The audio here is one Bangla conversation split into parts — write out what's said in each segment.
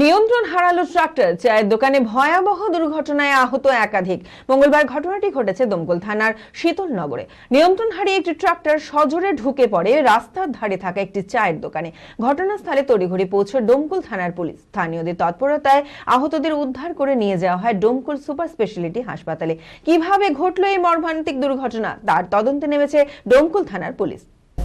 নিয়ন্ত্রণ হারালো ট্রাক্টর, চায়ের দোকানে ভয়াবহ দুর্ঘটনায় আহত একাধিক। মঙ্গলবার ঘটনাটি ঘটেছে দমকল থানার শীতলনগরে নিয়ন্ত্রণ হারিয়ে একটি ট্রাক্টর সজোরে ঢুকে পড়ে, রাস্তার ধারে থাকা একটি চায়ের দোকানে। ঘটনাস্থলে তড়িঘড়ি পৌঁছে ডোমকুল থানার পুলিশ। স্থানীয়দের তৎপরতায় আহতদের উদ্ধার করে নিয়ে যাওয়া হয় ডোমকুল সুপার স্পেশালিটি হাসপাতালে। কীভাবে ঘটলো এই মর্মান্তিক দুর্ঘটনা, তার তদন্তে নেমেছে ডোমকুল থানার পুলিশ।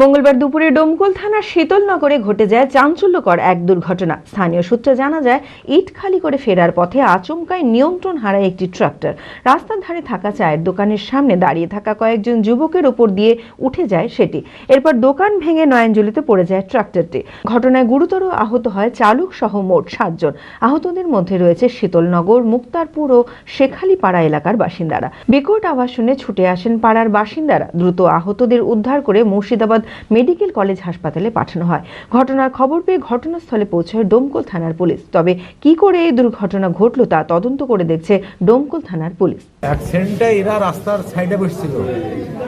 মঙ্গলবার দুপুরে ডোমকল থানার শীতলনগরে ঘটে যায় চাঞ্চল্যকর এক দুর্ঘটনা। স্থানীয় সূত্রে জানা যায়, ইট খালি করে ফেরার পথে আচমকায় নিয়ন্ত্রণ হারায় একটি ট্রাক্টর। রাস্তার ধারে থাকা চায়ের দোকানের সামনে দাঁড়িয়ে থাকা কয়েকজন যুবকের ওপর দিয়ে উঠে যায় সেটি। এরপর দোকান ভেঙে নয়নজলিতে পড়ে যায় ট্রাক্টরটি। ঘটনায় গুরুতর আহত হয় চালক সহ মোট সাতজন। আহতদের মধ্যে রয়েছে শীতলনগর, মুক্তারপুর ও শেখালিপাড়া এলাকার বাসিন্দারা। বিকট আওয়াজ শুনে ছুটে আসেন পাড়ার বাসিন্দারা। দ্রুত আহতদের উদ্ধার করে মুর্শিদাবাদ মেডিকেল কলেজ হাসপাতালে পাঠানো হয়। ঘটনার খবর পেয়ে ঘটনাস্থলে পৌঁছায় ডোমকল থানার পুলিশ। তবে কি করে এই দুর্ঘটনা ঘটল তা তদন্ত করে দেখছে ডোমকল থানার পুলিশ। অ্যাক্সিডেন্টে এরা রাস্তার সাইডে বসছিল,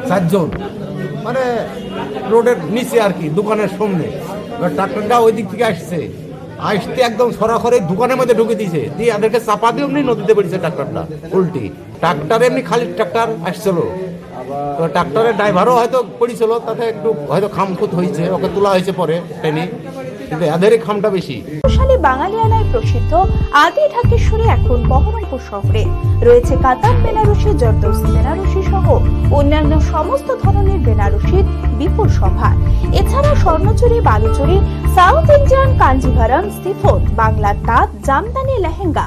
চারজন। মানে রোডের নিচে আর কি, দোকানের সামনে। এবার ট্রাক্টরটা ওই দিক থেকে আসছে। আসতে একদম সরাসরি দোকানের মধ্যে ঢুকে দিয়েছে। দিয়ে এদেরকে চাপা দিয়ে এমনি নদীতে বেরিয়েছে ট্রাক্টরটা উল্টি। ট্রাক্টর এমনি খালি ট্রাক্টর আসছিল। ট্রাক্টরের ড্রাইভারও হয়তো পড়েছিল, তাতে একটু হয়তো খামখুত হয়েছে, ওকে তোলা হয়েছে পরে ট্রেনে, কিন্তু খামটা বেশি। বাঙালিয়ানায় প্রসিদ্ধ আদি ঢাকেশ্বরী এখন বহরমপুর শহরে। রয়েছে কাতার বেনারসি জর্দৌসি বেনারসি সহ অন্যান্য সমস্ত ধরনের বেনারসির বিপুল সভা। এছাড়া স্বর্ণচুরি, বালুচুরি, সাউথ ইন্ডিয়ান, কাঞ্জিভারাম বাংলার তাঁত, জামদানি, লেহেঙ্গা